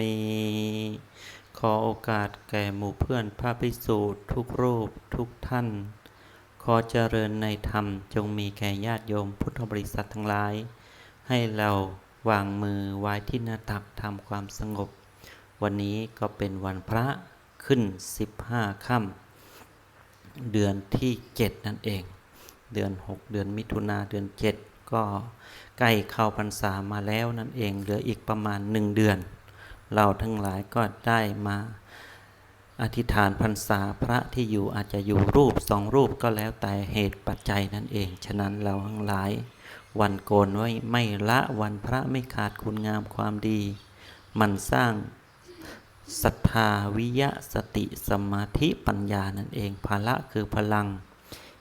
มีขอโอกาสแก่หมู่เพื่อนพระภิกษุทุกรูปทุกท่าน ขอเจริญในธรรมจงมีแก่ญาติโยมพุทธบริษัททั้งหลาย ให้เราวางมือไว้ที่หน้าตักทำความสงบ วันนี้ก็เป็นวันพระขึ้น 15ค่ำเดือนที่ 7 นั่นเอง เดือน 6 เดือนมิถุนาเดือน 7 ก็ใกล้เข้าพรรษามาแล้วนั่นเอง เหลืออีกประมาณ 1 เดือน เราทั้งหลายก็ได้มาอธิษฐานพรรษาพระที่อยู่อาจจะอยู่รูปสองรูปก็แล้วแต่เหตุปัจจัยนั่นเอง ฉะนั้นเราทั้งหลาย วันโกนไว้ไม่ละวันพระไม่ขาดคุณงามความดี มันสร้างศรัทธาวิยะสติสมาธิปัญญานั่นเองภาละคือพลัง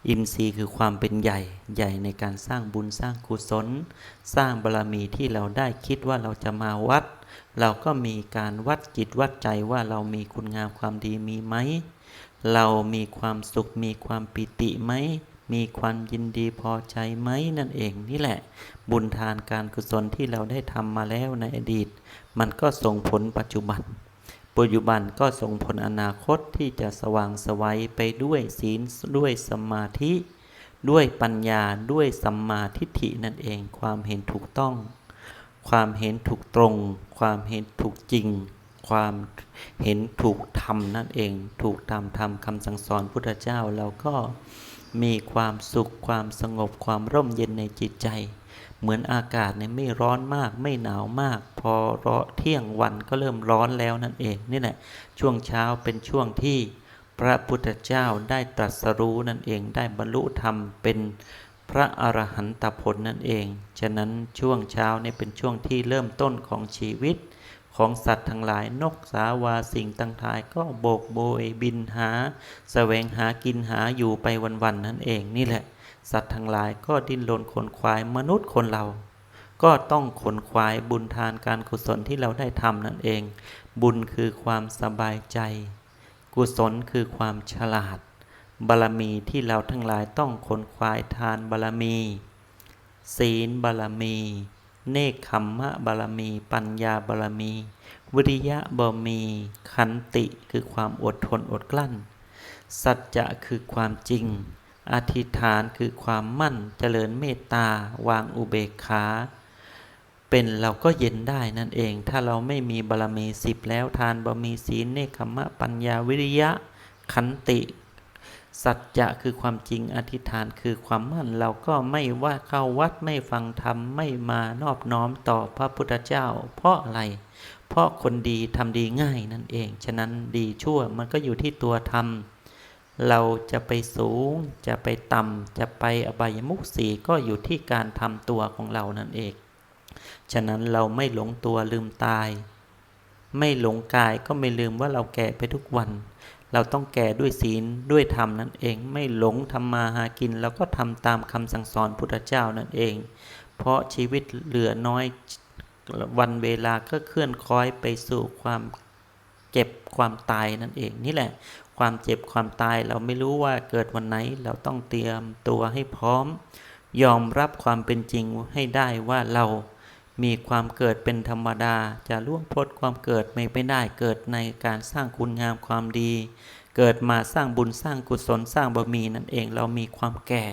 อินทรีย์คือความเป็นใหญ่ใหญ่ในการสร้างบุญสร้างกุศล สร้างบารมีที่เราได้คิดว่าเราจะมาวัด เราก็มีการวัดจิตวัดใจว่าเรามีคุณงามความดีมีไหม เรามีความสุขมีความปิติไหม มีความยินดีพอใจไหมนั่นเองนี่แหละ บุญทานการกุศลที่เราได้ทำมาแล้วในอดีต มันก็ส่งผลปัจจุบัน ปัจจุบันก็ส่งผลอนาคตที่จะสว่างไสวัยไปด้วยศีลด้วยสมาธิ ด้วยปัญญาด้วยสัมมาทิฏฐินั่นเองความเห็นถูกต้อง ความเห็นถูกตรง ความเห็นถูกจริง ความเห็นถูกธรรมนั่นเอง ถูกตามธรรมคำสั่งสอนพุทธเจ้าเราก็มีความสุขความสงบความร่มเย็นในจิตใจ เหมือนอากาศเนี่ยไม่ร้อนมาก ไม่หนาวมาก พอรอเที่ยงวันก็เริ่มร้อนแล้วนั่นเองนี่แหละช่วงเช้าเป็นช่วงที่พระพุทธเจ้าได้ตรัสรู้นั่นเองได้บรรลุธรรมเป็น พระอรหันตผลนั่นเอง ฉะนั้นช่วงเช้านี่เป็นช่วงที่เริ่มต้นของชีวิต ของสัตว์ทั้งหลายนกสาวาสิ่งต่างทายก็โบกโบยบินหาแสวงหากินหาอยู่ไปวันๆนั่นเองนี่แหละ สัตว์ทั้งหลายก็ดิ้นรนขนควายมนุษย์คนเรา ก็ต้องขนควายบุญทานการกุศลที่เราได้ทำนั่นเอง บุญคือความสบายใจ กุศลคือความฉลาด บารมีที่เราทั้งหลายต้องขนควายทานบารมี ศีลบารมี เนคขมมะบารมี ปัญญาบารมี วิริยะบารมี ขันติคือความอดทนอดกลั้น สัจจะคือความจริง อธิษฐานคือความมั่นเจริญเมตตาวางอุเบกขาเป็นเราก็เย็นได้นั่นเอง ถ้าเราไม่มีบารมีสิบแล้วทานบารมีศีลเนคขมะปัญญาวิริยะขันติ สัจจะคือความจริงอธิษฐานคือความมั่น เราก็ไม่ว่าเข้าวัดไม่ฟังธรรมไม่มานอบน้อมต่อพระพุทธเจ้า เพราะอะไร เพราะคนดีทำดีง่ายนั่นเอง ฉะนั้นดีชั่วมันก็อยู่ที่ตัวทำเราจะไปสูง จะไปต่ำจะไปอบายมุขสีก็อยู่ที่การทำตัวของเรานั่นเอง ฉะนั้นเราไม่หลงตัวลืมตาย ไม่หลงกายก็ไม่ลืมว่าเราแก่ไปทุกวัน เราต้องแก่ด้วยศีลด้วยธรรมนั่นเอง ไม่หลงทำมาหากินเราก็ทำตามคำสั่งสอนพุทธเจ้านั่นเอง เพราะชีวิตเหลือน้อยวันเวลาก็เคลื่อนคล้อยไปสู่ความเจ็บความตายนั่นเอง นี่แหละ ความเจ็บความตายเราไม่รู้ว่าเกิดวันไหน เราต้องเตรียมตัวให้พร้อม ยอมรับความเป็นจริงให้ได้ว่าเรา มีความเกิดเป็นธรรมดา จะล่วงพ้นความเกิดไม่ไปได้เกิดในการสร้างคุณงามความดี เกิดมาสร้างบุญสร้างกุศลสร้างบารมีนั่นเองเรามีความแก่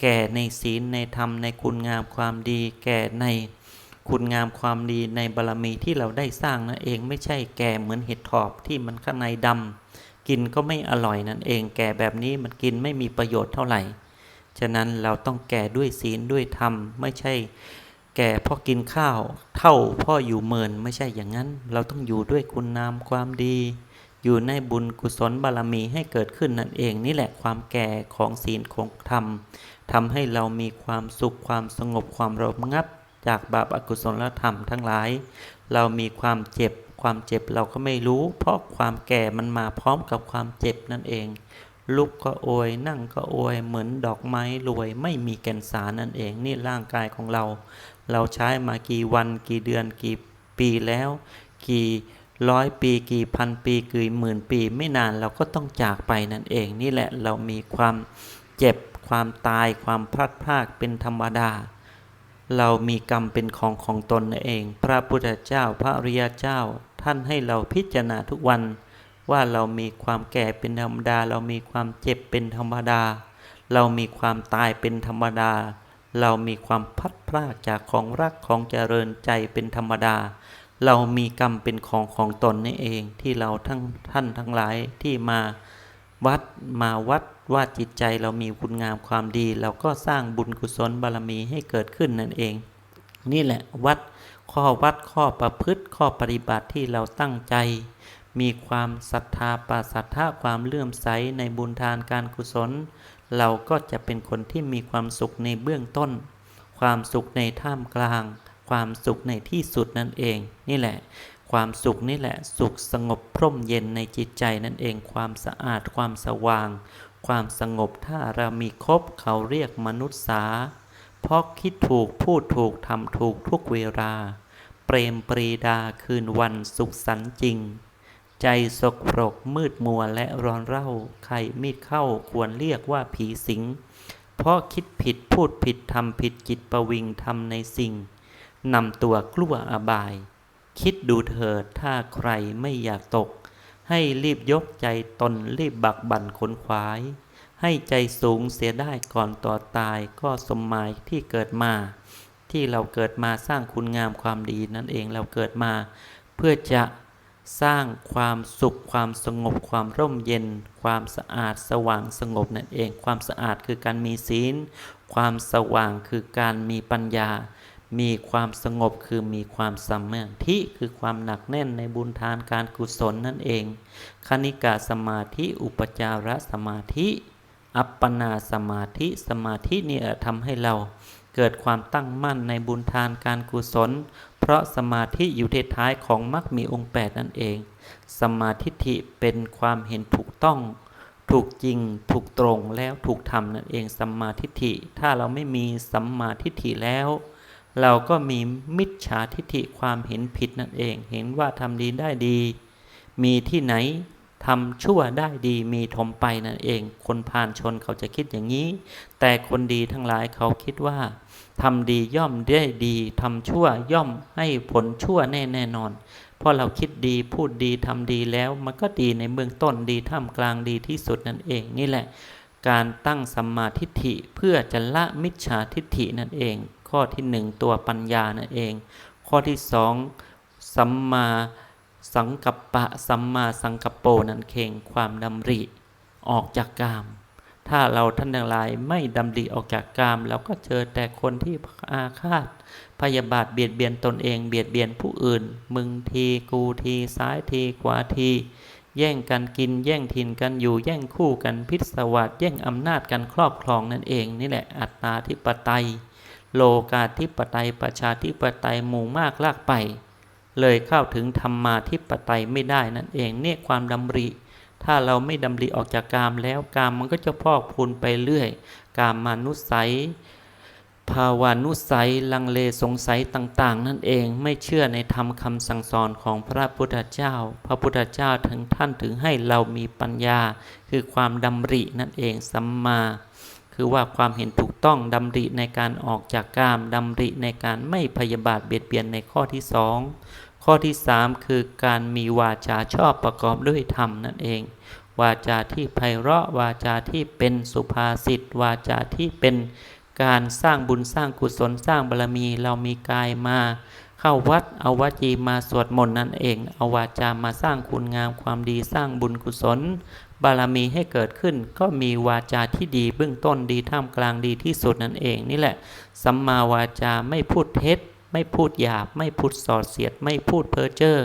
แก่ในศีลในธรรมในคุณงามความดี แก่ในคุณงามความดีในบารมีที่เราได้สร้างนั่นเองไม่ใช่แก่เหมือนเห็ดถอบที่มันข้างในดำกินก็ไม่อร่อยนั่นเอง แก่แบบนี้มันกินไม่มีประโยชน์เท่าไหร่ ฉะนั้นเราต้องแก่ด้วยศีลด้วยธรรมไม่ใช่ แก่พราะกินข้าว เท่าพ่ออยู่เมินไม่ใช่อย่างนั้น เราต้องอยู่ด้วยคุณงามความดี อยู่ในบุญกุศลบารมีให้เกิดขึ้นนั่นเองนี่แหละความแก่ของศีลของธรรมทำให้เรามีความสุขความสงบความระงับ จากบาปอกุศลธรรมทั้งหลาย เรามีความเจ็บความเจ็บเราก็ไม่รู้ เพราะความแก่มันมาพร้อมกับความเจ็บนั่นเอง ลุกก็โอยนั่งก็โอยเหมือนดอกไม้รวยไม่มีแก่นสารนั่นเองนี่ร่างกายของเรา เราใช้มากี่วันกี่เดือนกี่ปีแล้ว กี่ร้อยปีกี่พันปีกี่หมื่นปี ไม่นานเราก็ต้องจากไปนั่นเอง นี่แหละเรามีความเจ็บความตายความพลัดพรากเป็นธรรมดา เรามีกรรมเป็นของของตนนั่นเอง พระพุทธเจ้าพระริยเจ้า ท่านให้เราพิจารณาทุกวัน ว่าเรามีความแก่เป็นธรรมดา เรามีความเจ็บเป็นธรรมดา เรามีความตายเป็นธรรมดา เรามีความพัดพรากจากของรักของเจริญใจเป็นธรรมดา เรามีกรรมเป็นของของตนนี่เองที่เราทั้งท่านทั้งหลายที่มาวัดมาวัดว่าจิตใจเรามีคุณงามความดี เราก็สร้างบุญกุศลบารมีให้เกิดขึ้นนั่นเอง นี่แหละวัดข้อวัดข้อประพฤติข้อปฏิบัติที่เราตั้งใจ มีความศรัทธาปาศรัทธาความเลื่อมใสในบุญทานการกุศล เราก็จะเป็นคนที่มีความสุขในเบื้องต้น ความสุขในท่ามกลาง ความสุขในที่สุดนั่นเอง นี่แหละ ความสุขนี่แหละ สุขสงบพร่มเย็นในจิตใจนั่นเอง ความสะอาดความสว่าง ความสงบถ้าเรามีครบเขาเรียกมนุษย์สาเพราะคิดถูกพูดถูกทำถูกทุกเวลา เปรมปรีดาคืนวันสุขสันต์จริง ใจสกปรกมืดมัวและร้อนเร่าใครมีดเข้าควรเรียกว่าผีสิง เพราะคิดผิดพูดผิดทำผิดจิตประวิงทำในสิ่งนำตัวกลัวอบาย คิดดูเถิดถ้าใครไม่อยากตก ให้รีบยกใจตนรีบบักบั่นขนขวาย ให้ใจสูงเสียได้ก่อนต่อตายก็สมหมายที่เกิดมา ที่เราเกิดมาสร้างคุณงามความดีนั่นเองเราเกิดมา เพื่อจะ สร้างความสุขความสงบความร่มเย็น ความสะอาดสว่างสงบนั่นเอง ความสะอาดคือการมีศีล ความสว่างคือการมีปัญญา มีความสงบคือมีความสมาธิคือความหนักแน่นในบุญทานการกุศลนั่นเอง คณิกาสมาธิอุปจารสมาธิ อัปปนาสมาธิสมาธินี่แหละทำให้เรา เกิดความตั้งมั่นในบุญทานการกุศล เพราะสมาธิอยู่ทท้ายของมรรคมีองค์แปดนั่นเอง สมาธิฐิเป็นความเห็นถูกต้อง ถูกจริง ถูกตรงแล้วถูกทำนั่นเองสัมมาทิฏฐิ ถ้าเราไม่มีสัมมาทิฏฐิแล้ว เราก็มีมิจฉาทิฏฐิความเห็นผิดนั่นเอง เห็นว่าทำดีได้ดี มีที่ไหน ทำชั่วได้ดีมีทมไปนั่นเอง คนพาลชนเขาจะคิดอย่างนี้ แต่คนดีทั้งหลายเขาคิดว่าทำดีย่อมได้ดีทำชั่วย่อมให้ผลชั่วแน่แน่นอนเพราะเราคิดดีพูดดีทำดีแล้ว มันก็ดีในเบื้องต้นดีท่ามกลางดีที่สุดนั่นเองนี่แหละ การตั้งสัมมาทิฏฐิเพื่อจะละมิจฉาทิฏฐินั่นเอง ข้อที่หนึ่งตัวปัญญานั่นเอง ข้อที่สองสัมมา สังกัปปะสัมมาสังกัปโปนั่นเองความดำริออกจากกาม ถ้าเราท่านทั้งหลายไม่ดำริออกจากกามเราก็เจอแต่คนที่อาฆาต พยาบาทเบียดเบียนตนเองเบียดเบียนผู้อื่น มึงทีกูทีซ้ายทีขวาที แย่งกันกินแย่งถิ่นกันอยู่แย่งคู่กันพิศวาสแย่งอำนาจกันครอบครองนั่นเอง นี่แหละอัตตาธิปไตย โลกาธิปไตยประชาธิปไตยหมู่มากลากไป เลยเข้าถึงธรรมาธิปไตยไม่ได้นั่นเองเนี่ยความดำริ ถ้าเราไม่ดำริออกจากกามแล้วกามมันก็จะพอกพูนไปเรื่อย กามมานุสัย ภาวานุสัย ลังเลสงสัยต่างๆ นั่นเองไม่เชื่อในธรรมคำสั่งสอนของพระพุทธเจ้า พระพุทธเจ้าถึงท่านถึงให้เรามีปัญญา คือความดำรินั่นเองสัมมาคือว่าความเห็นถูกต้องดำริในการออกจากกามดำริในการไม่พยาบาทเบียดเบียนในข้อที่สอง ข้อที่สามคือการมีวาจาชอบประกอบด้วยธรรมนั่นเอง วาจาที่ไพเราะวาจาที่เป็นสุภาษิตวาจาที่เป็นการสร้างบุญสร้างกุศลสร้างบารมีเรามีกายมา เข้าวัดเอาวจีมาสวดมนต์นั่นเอง เอาวาจามาสร้างคุณงามความดีสร้างบุญกุศล บารมีให้เกิดขึ้น ก็มีวาจาที่ดีเบื้องต้นดีท่ามกลางดีที่สุดนั่นเอง นี่แหละสัมมาวาจาไม่พูดเท็จ ไม่พูดหยาบ ไม่พูดส่อเสียด ไม่พูดเพ้อเจ้อ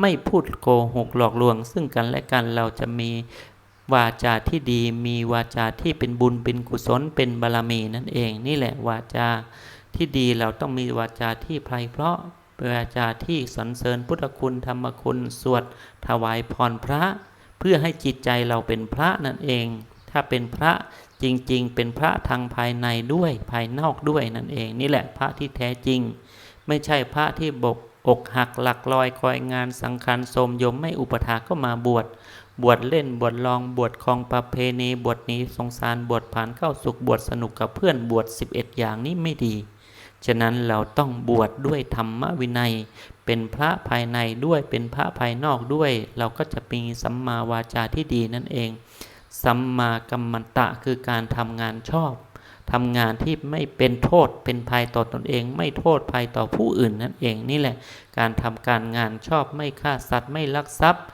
ไม่พูดโกหกหลอกลวง ซึ่งกันและกันเราจะมีวาจาที่ดีมีวาจาที่เป็นบุญเป็นกุศลเป็นบารมีนั่นเอง นี่แหละวาจาที่ดีเราต้องมีวาจาที่ไพเราะวาจาที่สรรเสริญพุทธคุณธรรมคุณสวดถวายพรพระ เพื่อให้จิตใจเราเป็นพระนั่นเอง ถ้าเป็นพระจริงๆ เป็นพระทางภายในด้วยภายนอกด้วยนั่นเอง นี่แหละพระที่แท้จริง ไม่ใช่พระที่บกอกหักหลักลอยคอยงานสังคัรโสมยมไม่อุปถาก็มาบวชบวชเล่นบวชลองบวชคลองประเพณีบวชนี้สงสารบวชผ่านเข้าสุขบวชสนุกกับเพื่อนบวช11 อย่างนี้ไม่ดี ฉะนั้นเราต้องบวชดด้วยธรรมวินัย เป็นพระภายในด้วยเป็นพระภายนอกด้วย เราก็จะมีสัมมาวาจาที่ดีนั่นเอง สัมมากัมมันตะคือการทำงานชอบ ทำงานที่ไม่เป็นโทษเป็นภัยต่อตอนเอง ไม่โทษภัยต่อผู้อื่นนั่นเองนี่แหละ การทำการงานชอบไม่ฆ่าสัตว์ไม่ลักทรัพย์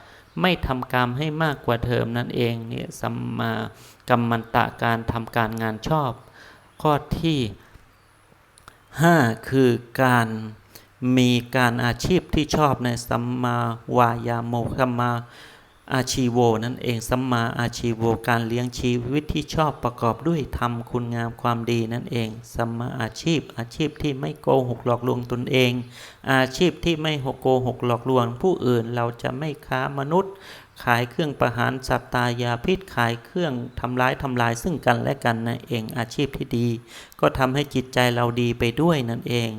ไม่ทำกรรมให้มากกว่าเทอมนั่นเองเนี่ยสัมมากัมมันตะการทำการงานชอบ ข้อที่ 5 คือการมีการอาชีพที่ชอบในสัมมาวายาโมสัมมา อาชีโวนั่นเองสัมมาอาชีโวการเลี้ยงชีวิตที่ชอบประกอบด้วยทำคุณงามความดีนั่นเองสัมมาอาชีพ อาชีพที่ไม่โกหกหลอกลวงตนเอง อาชีพที่ไม่โกหกหลอกลวง ผู้อื่นเราจะไม่ค้ามนุษย์ ขายเครื่องประหารสัตตายาพิษขายเครื่องทำร้ายทำลายซึ่งกันและกันนั่นเองอาชีพที่ดี ก็ทำให้จิตใจเราดีไปด้วยนั่นเอง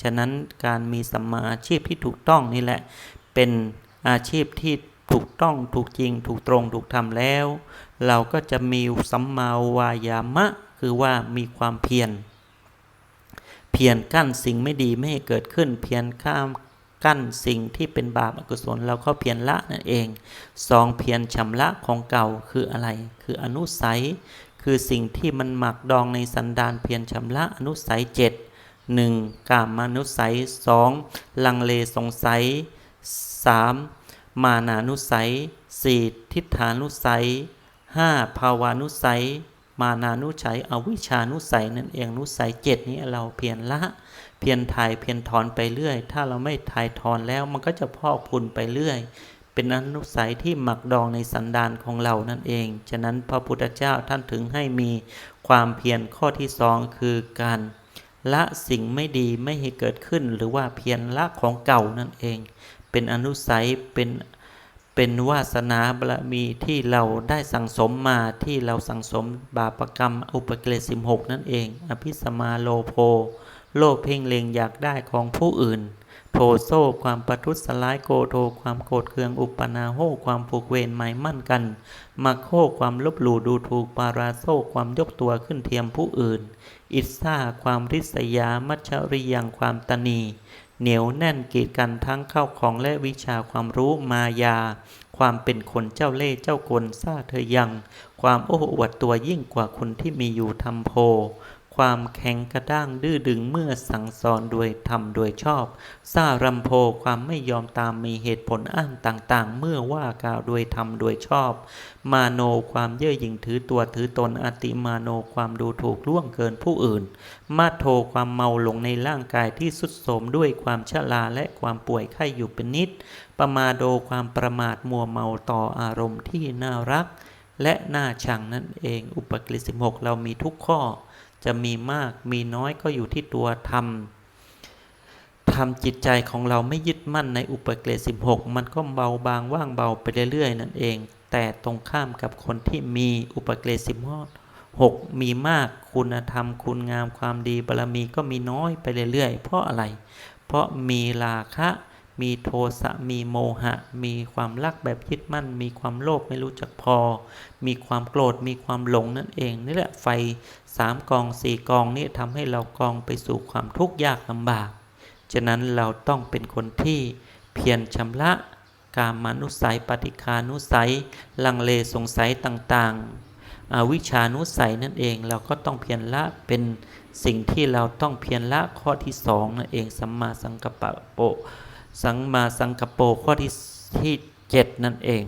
ฉะนั้นการมีสัมมาอาชีพที่ถูกต้องนี่แหละเป็นอาชีพที่ ถูกต้องถูกจริง ถูกตรงถูกทำแล้ว เราก็จะมีสัมมาวายามะ คือว่ามีความเพียรเพียรกั้นสิ่งไม่ดีไม่ให้เกิดขึ้น เพียรข้ามกั้นสิ่งที่เป็นบาปอกุศลเราก็เพียรละนั่นเองสองเพียรชำระของเก่าคืออะไร คืออนุสัย คือสิ่งที่มันหมักดองในสันดานเพียรชำระอนุสัยเจ็ดหนึ่งกามอนุสัยสองลังเลสงสัยสาม มานานุสัยสี่ทิฏฐานุสัยห้าภาวานุสัย มานานุสัยอวิชานุสัยนั่นเองนุสัยเจ็ดนี้เราเพียรละ เพียรถ่ายเพียรถอนไปเรื่อย ถ้าเราไม่ถ่ายถอนแล้วมันก็จะพอกพุนไปเรื่อย เป็นอนุสัยที่หมักดองในสันดานของเรานั่นเอง ฉะนั้นพระพุทธเจ้าท่านถึงให้มีความเพียรข้อที่สองคือการละสิ่งไม่ดีไม่ให้เกิดขึ้น หรือว่าเพียรละของเก่านั่นเอง เป็นอนุสัยเป็นเป็นวาสนาบารมีที่เราได้สั่งสมมาที่เราสั่งสมบาปกรรมอุปกิเลสสิบหกนั่นเอง อภิสมาโลโภ โลภเพ่งเล็งอยากได้ของผู้อื่น โทโซความประทุษร้ายโกโทความโกรธเคืองอุปนาโหความผูกเวรหมายมั่นกันมาโคความลบหลู่ดูถูกปาราโซความยกตัวขึ้นเทียมผู้อื่น อิสซาความริษยามัชริยังความตนี เหนียวแน่นกีดกันทั้งเข้าของและวิชาความรู้มายา ความเป็นคนเจ้าเล่ห์เจ้ากลซาเธอยัง ความโอ้อวดตัวยิ่งกว่าคนที่มีอยู่ทำโพ ความแข็งกระด้างดื้อดึงเมื่อสั่งสอนโดยทำโดยชอบซารำโพความไม่ยอมตามมีเหตุผลอ้างต่างๆ เมื่อว่ากล่าวโดยทำโดยชอบ มาโนความเย่อหยิ่งถือตัวถือตนอติมาโนความดูถูกล่วงเกินผู้อื่น มาโทความเมาหลงในร่างกายที่สุดโทมด้วยความชราและความป่วยไข้อยู่เป็นนิด ประมาโดความประมาทมัวเมาต่ออารมณ์ที่น่ารัก และน่าชังนั่นเองอุปกฤษสิบหกเรามีทุกข้อ จะมีมากมีน้อยก็อยู่ที่ตัวทำทำจิตใจของเราไม่ยึดมั่นในอุปเกรดสิบหกมันก็เบาบางว่างเบาไปเรื่อยๆ นั่นเอง แต่ตรงข้ามกับคนที่มีอุปเกรดสิบหกมีมากคุณธรรม คุณงามความดีบารรมีก็มีน้อยไปเรื่อยๆ เพราะอะไร เพราะมีราคะมีโทสะ มีโมหะ มีความรักแบบยึดมั่น มีความโลภไม่รู้จักพอ มีความโกรธ มีความหลงนั่นเอง นี่แหละไฟ สามกองสี่กองนี้ทำให้เรากองไปสู่ความทุกข์ยากลำบาก ฉะนั้นเราต้องเป็นคนที่เพียรชำระกามานุสัยปฏิคานุสัย ลังเลสงสัยต่างๆอวิชานุสัยนั่นเองเราก็ต้องเพียรละเป็นสิ่งที่เราต้องเพียรละข้อที่สองนั่นเองสัมมาสังกัปปะโปสังมาสังกปโปข้อที่ที่เจ็ดนั่นเอง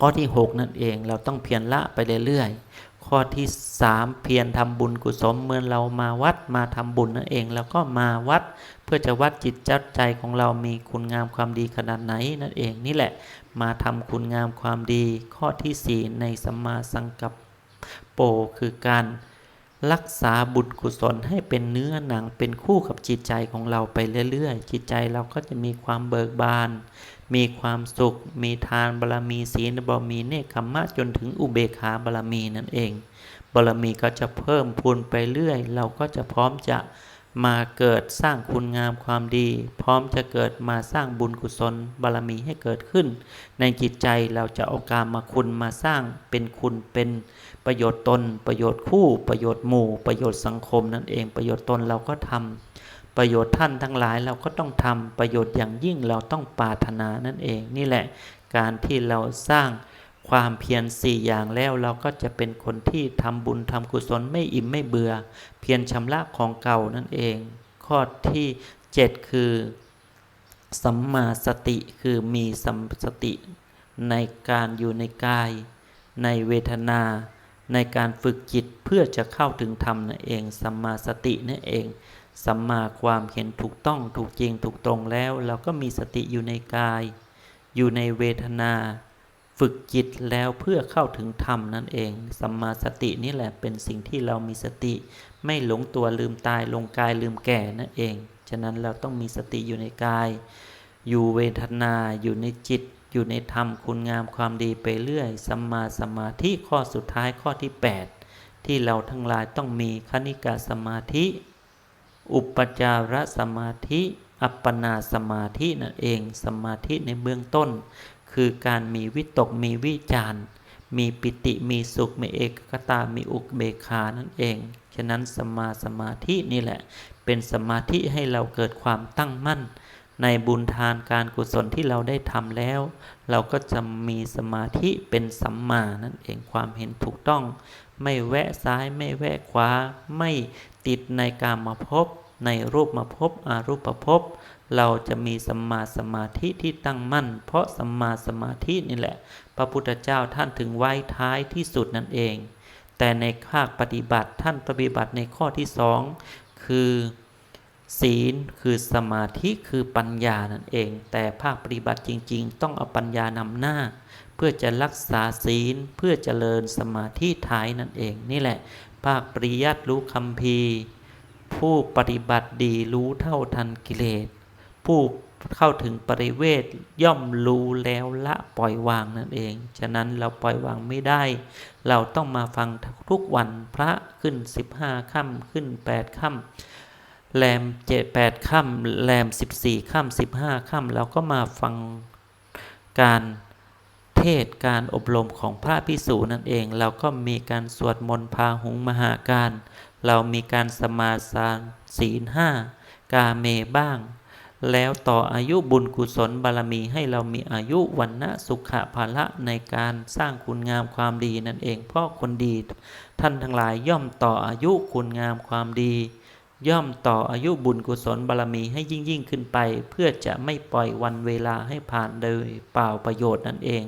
ข้อที่หกนั่นเองเราต้องเพียรละไปเรื่อยๆ ข้อที่สามเพียรทำบุญกุศลเมื่อเรามาวัดมาทำบุญนั่นเองเราก็มาวัด เพื่อจะวัดจิตจัดใจของเรามีคุณงามความดีขนาดไหนนั่นเองนี่แหละ มาทำคุณงามความดี ข้อที่สี่ในสัมมาสังกัปโปคือการรักษาบุญกุศลให้เป็นเนื้อหนังเป็นคู่กับจิตใจของเราไปเรื่อยๆ จิตใจเราก็จะมีความเบิกบาน มีความสุข มีทานบารรมีศีลบารมีเนคขมมะจนถึงอุเบกขาบารรมีนั่นเองบารรมีก็จะเพิ่มพูนไปเรื่อย เราก็จะพร้อมจะมาเกิดสร้างคุณงามความดี พร้อมจะเกิดมาสร้างบุญกุศลบารมีให้เกิดขึ้น ในจิตใจเราจะเอาการมาคุณมาสร้างเป็นคุณเป็นประโยชน์ตน ประโยชน์คู่ ประโยชน์หมู่ ประโยชน์สังคมนั่นเองประโยชน์ตนเราก็ทำ ประโยชน์ท่านทั้งหลายเราก็ต้องทำประโยชน์อย่างยิ่งเราต้องปรารถนานั่นเอง นี่แหละการที่เราสร้างความเพียรสี่อย่างแล้วเราก็จะเป็นคนที่ทำบุญทำกุศลไม่อิ่มไม่เบื่อ เพียรชำระของเก่านั่นเอง ข้อที่ 7 คือ สัมมาสติคือมีสัมสติในการอยู่ในกาย ในเวทนา ในการฝึกจิตเพื่อจะเข้าถึงธรรมนั่นเองสัมมาสตินั่นเอง สัมมาความเห็นถูกต้องถูกจริงถูกตรงแล้ว เราก็มีสติอยู่ในกาย อยู่ในเวทนา ฝึกจิตแล้วเพื่อเข้าถึงธรรมนั่นเอง สัมมาสตินี่แหละเป็นสิ่งที่เรามีสติ ไม่หลงตัวลืมตายลงกายลืมแก่นั่นเอง ฉะนั้นเราต้องมีสติอยู่ในกาย อยู่เวทนาอยู่ในจิต อยู่ในธรรมคุณงามความดีไปเรื่อย สัมมาสมาธิข้อสุดท้ายข้อที่ 8 ที่เราทั้งหลายต้องมีคณิกาสมาธิ อุปจารสมาธิ อัปปนาสมาธินั่นเอง สมาธิในเบื้องต้น คือการมีวิตกมีวิจารณ์ มีปิติมีสุขมีเอกคตา มีอุเบกขานั่นเอง ฉะนั้นสมาสมาธินี่แหละ เป็นสมาธิให้เราเกิดความตั้งมั่น ในบุญทานการกุศลที่เราได้ทำแล้ว เราก็จะมีสมาธิเป็นสัมมานั่นเองความเห็นถูกต้องไม่แวะซ้ายไม่แวะขวาไม่ ติดในการมาพบในรูปมาพบอารูปภพเราจะมีสัมมาสมาธิที่ตั้งมั่น เพราะสัมมาสมาธินี่แหละ พระพุทธเจ้าท่านถึงไว้ท้ายที่สุดนั่นเอง แต่ในภาคปฏิบัติท่านปฏิบัติในข้อที่สองคือศีลคือสมาธิคือปัญญานั่นเอง แต่ภาคปฏิบัติจริง ๆ ต้องเอาปัญญานำหน้า เพื่อจะรักษาศีลเพื่อเจริญสมาธิท้ายนั่นเอง นี่แหละ ภาคปริยัติรู้คำพีผู้ปฏิบัติดีรู้เท่าทันกิเลส ผู้เข้าถึงปริเวทย่อมรู้แล้วละปล่อยวางนั่นเอง ฉะนั้นเราปล่อยวางไม่ได้ เราต้องมาฟังทุกวันพระขึ้น 15ค่ำขึ้น 8ค่ำแรมเจ็ดแปดค่ำแรม14ค่ำ15ค่ำเราก็มาฟังการ เทศการอบรมของพระพิสูจนั่นเอง เราก็มีการสวดมนต์พาหุงมหาการ เรามีการสมาสานศีลห้ากาเมบ้าง แล้วต่ออายุบุญกุศลบารมีให้เรามีอายุวันนะสุขะภาละในการสร้างคุณงามความดีนั่นเอง เพราะคนดี ท่านทั้งหลายย่อมต่ออายุคุณงามความดี ย่อมต่ออายุบุญกุศลบารมีให้ยิ่งยิ่งขึ้นไป เพื่อจะไม่ปล่อยวันเวลาให้ผ่านโดยเปล่าประโยชน์นั่นเอง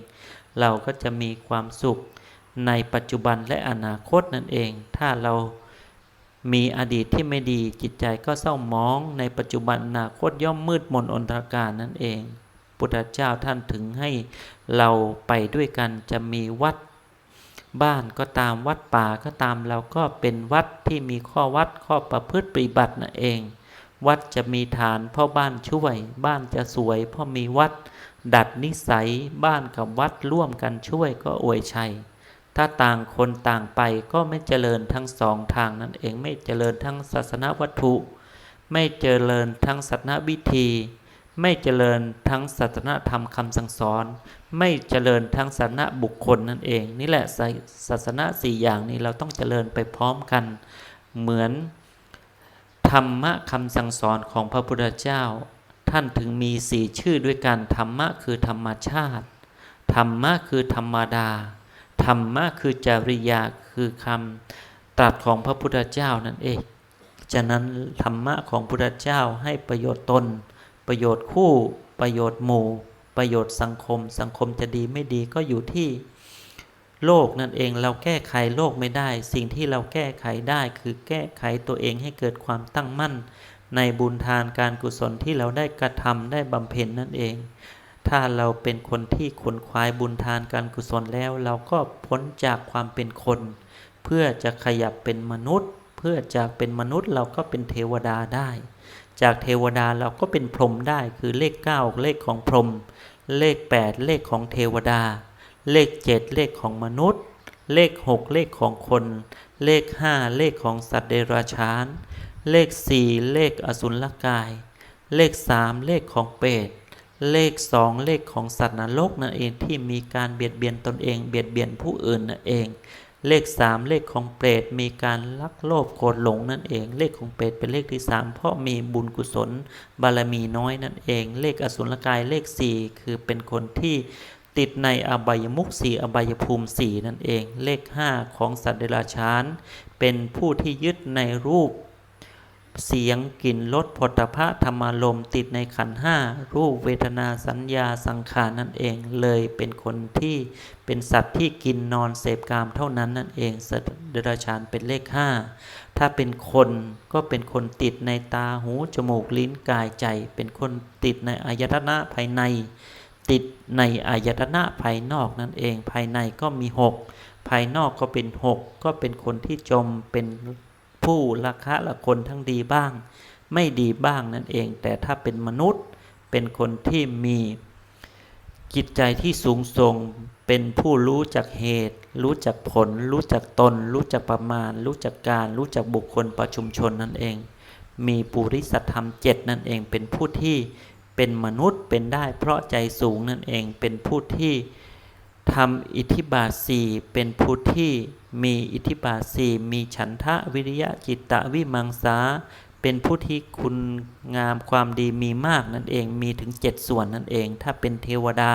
เราก็จะมีความสุขในปัจจุบันและอนาคตนั่นเอง ถ้าเรามีอดีตที่ไม่ดีจิตใจก็เศร้าหมอง ในปัจจุบันอนาคตย่อมมืดมนอนตรการนั่นเอง พุทธเจ้าท่านถึงให้เราไปด้วยกันจะมีวัดบ้านก็ตามวัดป่าก็ตามเราก็เป็นวัดที่มีข้อวัดข้อประพฤติปฏิบัตินั่นเอง วัดจะมีฐานเพราะบ้านช่วย บ้านจะสวยเพราะมีวัด ดัดนิสัยบ้านกับวัดร่วมกันช่วยก็อวยชัย ถ้าต่างคนต่างไปก็ไม่เจริญทั้งสองทางนั่นเองไม่เจริญทั้งศาสนวัตถุ ไม่เจริญทั้งศาสนวิธี ไม่เจริญทั้งศาสนธรรมคำสั่งสอน ไม่เจริญทั้งศาสนบุคคลนั่นเอง นี่แหละศาสนาสี่อย่างนี้เราต้องเจริญไปพร้อมกัน เหมือน ธรรมะคำสั่งสอนของพระพุทธเจ้า ท่านถึงมีสี่ชื่อด้วยกันธรรมะคือธรรมชาติ ธรรมะคือธรรมดา ธรรมะคือจริยาคือคำตรัสของพระพุทธเจ้านั่นเอง ฉะนั้นธรรมะของพุทธเจ้าให้ประโยชน์ตน ประโยชน์คู่ ประโยชน์หมู่ ประโยชน์สังคม สังคมจะดีไม่ดีก็อยู่ที่ โลกนั่นเองเราแก้ไขโลกไม่ได้ สิ่งที่เราแก้ไขได้คือแก้ไขตัวเองให้เกิดความตั้งมั่น ในบุญทานการกุศลที่เราได้กระทำได้บำเพ็ญนั่นเอง ถ้าเราเป็นคนที่ขนควายบุญทานการกุศลแล้ว เราก็พ้นจากความเป็นคน เพื่อจะขยับเป็นมนุษย์ เพื่อจากเป็นมนุษย์เราก็เป็นเทวดาได้ จากเทวดาเราก็เป็นพรหมได้คือเลข 9 เลขของพรหมเลข 8 เลขของเทวดา เลข 7 เลขของมนุษย์ เลข 6 เลขของคน เลข 5 เลขของสัตว์เดรัจฉาน เลขสี่เลขอสุรกาย เลขสามเลขของเปรตเลขสองเลขของสัตว์นรกนั่นเองที่มีการเบียดเบียนตนเองเบียดเบียนผู้อื่นนั่นเอง เลขสามเลขของเปรตมีการลักโลภโกรธหลงนั่นเอง เลขของเปรตเป็นเลขที่สามเพราะมีบุญกุศล บารมีน้อยนั่นเอง เลขอสุรกายเลขสี่คือเป็นคนที่ ติดในอบายมุขสี่อบายภูมิสี่นั่นเอง เลขห้าของสัตว์เดรัจฉาน เป็นผู้ที่ยึดในรูป เสียงกลิ่นรสผลพะธรรมารมติดในขันห้ารูปเวทนาสัญญาสังขารนั่นเองเลยเป็นคนที่เป็นสัตว์ที่กินนอนเสพกามเท่านั้นนั่นเอง สัตว์เดรัจฉานเป็นเลขห้าถ้าเป็นคนก็เป็นคนติดในตาหูจมูกลิ้นกายใจ เป็นคนติดในอายตนะภายใน ติดในอายตนะภายนอกนั่นเอง ภายในก็มีหกภายนอกก็เป็นหกก็เป็นคนที่จมเป็นผู้ละคะละคนทั้งดีบ้าง ไม่ดีบ้างนั่นเอง แต่ถ้าเป็นมนุษย์เป็นคนที่มีจิตใจที่สูงส่งเป็นผู้รู้จักเหตุ รู้จักผล รู้จักตน รู้จักประมาณ รู้จักการ รู้จักบุคคลประชุมชนนั่นเอง มีปุริสัตธรรมเจ็ดนั่นเองเป็นผู้ที่ เป็นมนุษย์เป็นได้เพราะใจสูงนั่นเองเป็นผู้ที่ทำอิทธิบาสีเป็นผู้ที่มีอิทธิบาสีมีฉันทะวิริยะจิตตะวิมังสา เป็นผู้ที่คุณงามความดีมีมากนั่นเองมีถึงเจ็ดส่วนนั่นเอง ถ้าเป็นเทวดา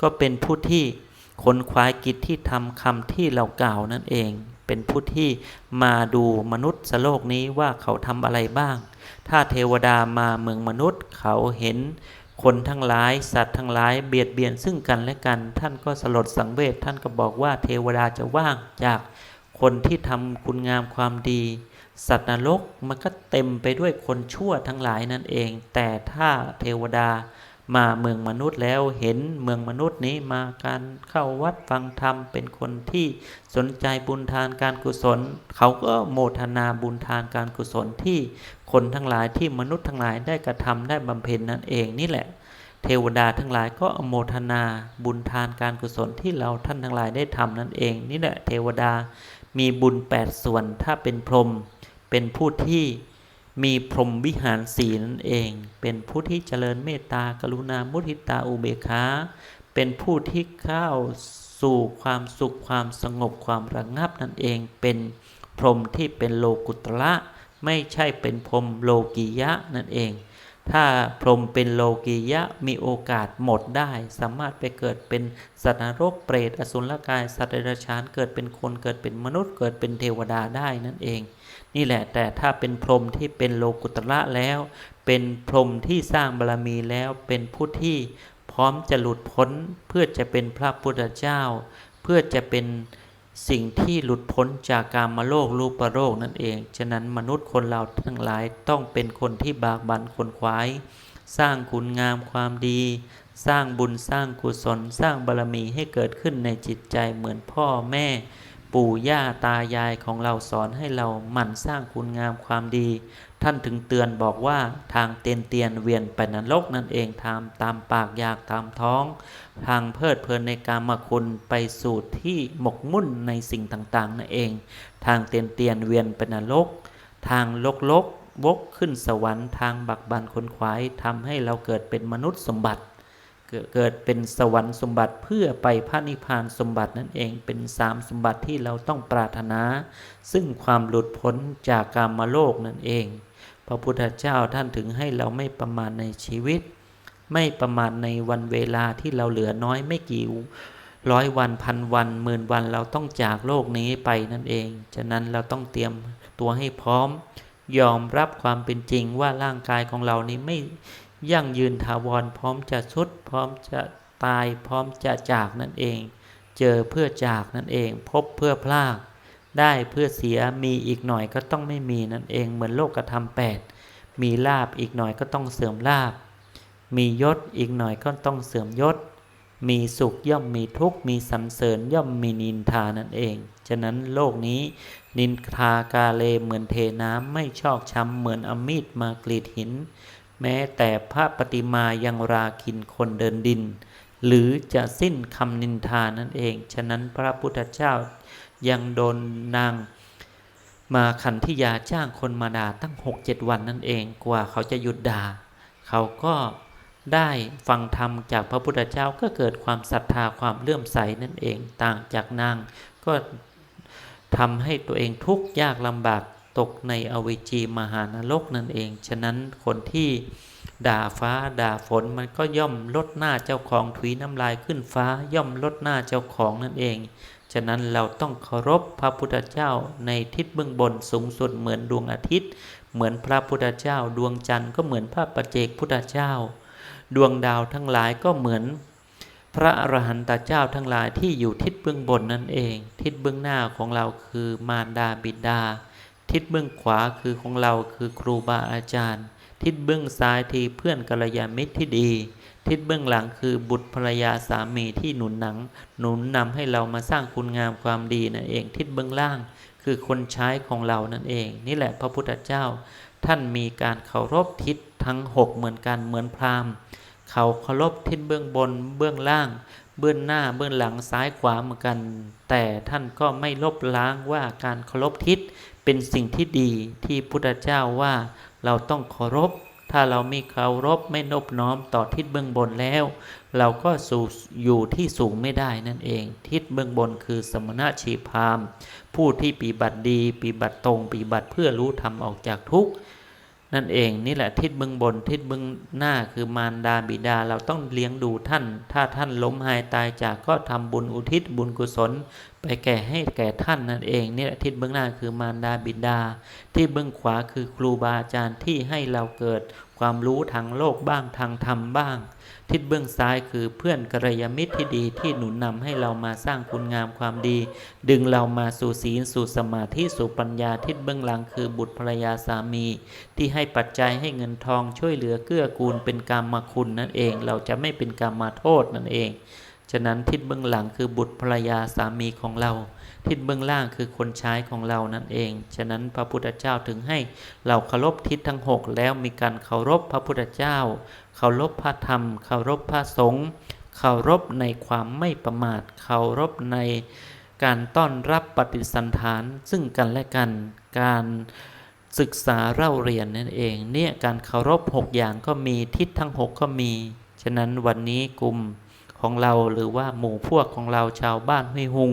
ก็เป็นผู้ที่ขนขวายกิจที่ทำคำที่เรากล่าวนั่นเอง เป็นผู้ที่มาดูมนุษย์สโลกนี้ว่าเขาทำอะไรบ้าง ถ้าเทวดามาเมืองมนุษย์ เขาเห็นคนทั้งหลาย สัตว์ทั้งหลายเบียดเบียนซึ่งกันและกัน ท่านก็สลดสังเวชท่านก็บอกว่าเทวดาจะว่างจากคนที่ทำคุณงามความดี สัตว์นรกมันก็เต็มไปด้วยคนชั่วทั้งหลายนั่นเอง แต่ถ้าเทวดา มาเมืองมนุษย์แล้วเห็นเมืองมนุษย์นี้มาการเข้าวัดฟังธรรมเป็นคนที่สนใจบุญทานการกุศล เขาก็โมทนาบุญทานการกุศลที่คนทั้งหลายที่มนุษย์ทั้งหลายได้กระทำได้บำเพ็ญนั่นเองนี่แหละ เทวดาทั้งหลายก็อโมทนาบุญทานการกุศลที่เราท่านทั้งหลายได้ทำนั่นเอง นี่แหละเทวดามีบุญแปดส่วนถ้าเป็นพรหมเป็นผู้ที่ มีพรหมวิหารสีนั่นเอง เป็นผู้ที่เจริญเมตตากรุณามุทิตาอุเบกขาเป็นผู้ที่เข้าสู่ความสุขความสงบความระงับนั่นเอง เป็นพรหมที่เป็นโลกุตระไม่ใช่เป็นพรหมโลกียะนั่นเอง ถ้าพรหมเป็นโลกียะมีโอกาสหมดได้ สามารถไปเกิดเป็นสัตว์นรกเปรตอสุรกายสัตว์เดรัจฉานเกิดเป็นคนเกิดเป็นมนุษย์เกิดเป็นเทวดาได้นั่นเอง นี่แหละแต่ถ้าเป็นพรหมที่เป็นโลกุตระแล้ว เป็นพรหมที่สร้างบารมีแล้วเป็นผู้ที่พร้อมจะหลุดพ้นเพื่อจะเป็นพระพุทธเจ้า เพื่อจะเป็นสิ่งที่หลุดพ้นจากกามโลกรูปโลกนั่นเอง ฉะนั้นมนุษย์คนเราทั้งหลายต้องเป็นคนที่บากบั่นคนขวายสร้างคุณงามความดี สร้างบุญสร้างกุศล สร้างบารมีให้เกิดขึ้นในจิตใจเหมือนพ่อแม่ ปู่ย่าตายายของเราสอนให้เราหมั่นสร้างคุณงามความดี ท่านถึงเตือนบอกว่าทางเตียนเตียนเวียนไปนรกนั่นเองทำตามปากอยากตามท้อง ทางเพลิดเพลินในการมาคุณไปสู่ที่หมกมุ่นในสิ่งต่างๆนั่นเอง ทางเตียนเตียนเวียนไปนรก ทางลกลกวกขึ้นสวรรค์ทางบักบันคนขวายทำให้เราเกิดเป็นมนุษย์สมบัติ เกิดเป็นสวรรค์สมบัติเพื่อไปพระนิพพานสมบัตินั่นเองเป็นสามสมบัติที่เราต้องปรารถนา ซึ่งความหลุดพ้นจากกามโลกนั่นเอง พระพุทธเจ้าท่านถึงให้เราไม่ประมาทในชีวิต ไม่ประมาทในวันเวลาที่เราเหลือน้อยไม่กี่ร้อยวันพันวันหมื่นวันเราต้องจากโลกนี้ไปนั่นเอง ฉะนั้นเราต้องเตรียมตัวให้พร้อม ยอมรับความเป็นจริงว่าร่างกายของเรานี้ไม่ ยั่งยืนถาวรพร้อมจะชุดพร้อมจะตายพร้อมจะจากนั่นเอง เจอเพื่อจากนั่นเอง พบเพื่อพลาก ได้เพื่อเสียมีอีกหน่อยก็ต้องไม่มีนั่นเอง เหมือนโลกธรรมแปดมีลาบอีกหน่อยก็ต้องเสื่อมลาบ มียศอีกหน่อยก็ต้องเสื่อมยศ มีสุขย่อมมีทุกข์มีสรรเสริญย่อมมีนินทานั่นเอง ฉะนั้นโลกนี้นินทากาเลเหมือนเทน้ำไม่ชอกช้ำเหมือนอมีดมากรีดหิน แม้แต่พระปฏิมายังราคินคนเดินดิน หรือจะสิ้นคำนินทานั่นเอง ฉะนั้นพระพุทธเจ้ายังโดนนางมาขันธิยาจ้างคนมาด่าตั้งหกเจ็ดวันนั่นเองกว่าเขาจะหยุดด่า เขาก็ได้ฟังธรรมจากพระพุทธเจ้าก็เกิดความศรัทธาความเลื่อมใสนั่นเองต่างจากนางก็ทำให้ตัวเองทุกข์ยากลำบาก ตกในอเวจีมหานรกนั่นเอง ฉะนั้นคนที่ด่าฟ้าด่าฝนมันก็ย่อมลดหน้าเจ้าของถุยน้ำลายขึ้นฟ้าย่อมลดหน้าเจ้าของนั่นเอง ฉะนั้นเราต้องเคารพพระพุทธเจ้าในทิศเบื้องบนสูงสุดเหมือนดวงอาทิตย์ เหมือนพระพุทธเจ้า ดวงจันทร์ก็เหมือนพระปัจเจกพุทธเจ้า ดวงดาวทั้งหลายก็เหมือนพระอรหันตเจ้าทั้งหลายที่อยู่ทิศเบื้องบนนั่นเอง ทิศเบื้องหน้าของเราคือมารดาบิดา ทิศเบื้องขวาคือของเราคือครูบาอาจารย์ ทิศเบื้องซ้ายที่เพื่อนกัลยาณมิตรที่ดี ทิศเบื้องหลังคือบุตรภรรยาสามีที่หนุนหนัง หนุนนำให้เรามาสร้างคุณงามความดีนั่นเอง ทิศเบื้องล่างคือคนใช้ของเรานั่นเอง นี่แหละพระพุทธเจ้า ท่านมีการเคารพทิศทั้งหกเหมือนกันเหมือนพราหมณ์เขาเคารพทิศเบื้องบนเบื้องล่าง เบื้องหน้าเบื้องหลังซ้ายขวาเหมือนกัน แต่ท่านก็ไม่ลบล้างว่าการเคารพทิศ เป็นสิ่งที่ดีที่พุทธเจ้าว่าเราต้องเคารพ ถ้าเราไม่เคารพไม่นบน้อมต่อทิศเบื้องบนแล้ว เราก็สู่อยู่ที่สูงไม่ได้นั่นเอง ทิศเบื้องบนคือสมณะชีพาม ผู้ที่ปีบัติดีปีบัติตรงปีบัติเพื่อรู้ธรรมออกจากทุกข์นั่นเองนี่แหละทิศเบื้องบนทิศเบื้องหน้าคือมารดาบิดาเราต้องเลี้ยงดูท่าน ถ้าท่านล้มหายตายจากก็ทำบุญอุทิศบุญกุศล ไปแก่ให้แก่ท่านนั่นเองนี่แหละทิศเบื้องหน้าคือมารดาบิดา ที่เบื้องขวาคือครูบาอาจารย์ที่ให้เราเกิดความรู้ทางโลกบ้างทางธรรมบ้าง ทิศเบื้องซ้ายคือเพื่อนกัลยามิตรที่ดีที่หนุนนำให้เรามาสร้างคุณงามความดี ดึงเรามาสู่ศีลสู่สมาธิสู่ปัญญาทิศเบื้องหลังคือบุตรภรรยาสามี ที่ให้ปัจจัยให้เงินทองช่วยเหลือเกื้อกูลเป็นกรรมมาคุณนั่นเอง เราจะไม่เป็นกรรมมาโทษนั่นเอง ฉะนั้นทิศเบื้องหลังคือบุตรภรรยาสามีของเรา ทิศเบื้องล่างคือคนใช้ของเรานั่นเอง ฉะนั้นพระพุทธเจ้าถึงให้เราเคารพทิศทั้งหกแล้วมีการเคารพพระพุทธเจ้า เคารพพระธรรม เคารพพระสงฆ์เคารพในความไม่ประมาท เคารพในการต้อนรับปฏิสันฐาน ซึ่งกันและกันการศึกษาเล่าเรียนนั่นเองเนี่ยการเคารพหกอย่างก็มีทิศทั้งหกก็มี ฉะนั้นวันนี้กลุ่ม ของเราหรือว่าหมู่พวกของเราชาวบ้านห้วยหุง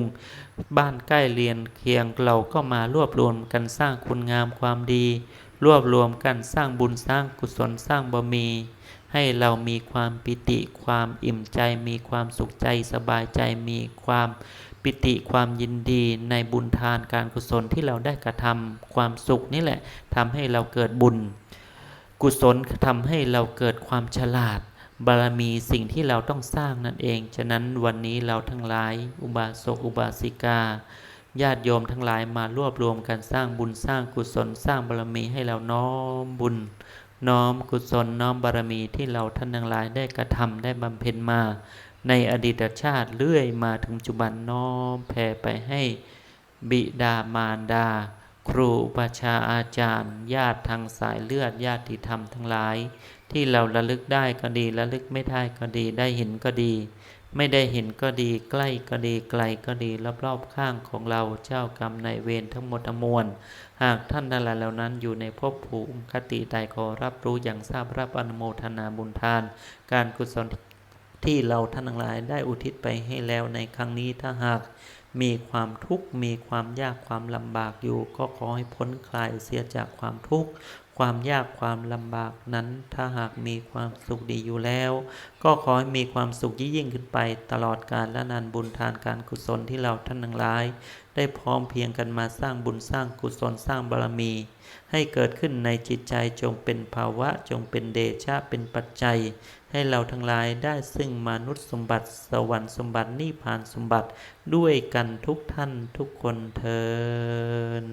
บ้านใกล้เรียนเคียงเราก็มารวบรวมกันสร้างคุณงามความดี รวบรวมกันสร้างบุญสร้างกุศลสร้างบารมี ให้เรามีความปิติความอิ่มใจ มีความสุขใจสบายใจมีความปิติความยินดีในบุญทานการกุศลที่เราได้กระทำความสุขนี่แหละทำให้เราเกิดบุญ กุศลทำให้เราเกิดความฉลาด บารมีสิ่งที่เราต้องสร้างนั่นเอง ฉะนั้นวันนี้เราทั้งหลาย อุบาสกอุบาสิกา ญาติโยมทั้งหลายมารวบรวมกันสร้างบุญสร้างกุศลสร้างบารมีให้เราน้อมบุญ น้อมกุศลน้อมบารมีที่เราท่านทั้งหลายได้กระทำได้บำเพ็ญมา ในอดีตชาติเรื่อยมาถึงปัจจุบันน้อมแผ่ไปให้บิดามารดา ครูปชาอาจารย์ ญาติทางสายเลือดญาติธรรมทั้งหลาย ที่เราระลึกได้ก็ดีระลึกไม่ได้ก็ดี ได้เห็นก็ดี ไม่ได้เห็นก็ดี ใกล้ก็ดีไกลก็ดีรอบๆข้างของเราเจ้ากรรมนายเวรทั้งหมดมวลหากท่านทั้งหลายเหล่านั้นอยู่ในภพภูมิคติใดขอรับรู้อย่างทราบรับอนุโมทนาบุญทาน การกุศลที่เราท่านทั้งหลายได้อุทิศไปให้แล้วในครั้งนี้ถ้าหากมีความทุกข์มีความยากความลำบากอยู่ ก็ขอให้พ้นคลายเสียจากความทุกข์ ความยากความลำบากนั้น ถ้าหากมีความสุขดีอยู่แล้ว ก็ขอให้มีความสุขยิ่งขึ้นไปตลอดกาลและนานบุญทานการกุศลที่เราท่านทั้งหลาย ได้พร้อมเพียงกันมาสร้างบุญสร้างกุศลสร้างบารมี ให้เกิดขึ้นในจิตใจจงเป็นภาวะจงเป็นเดชะเป็นปัจจัย ให้เราทั้งหลายได้ซึ่งมนุษย์สมบัติ สวรรค์สมบัตินิพพานสมบัติด้วยกันทุกท่านทุกคนเทิน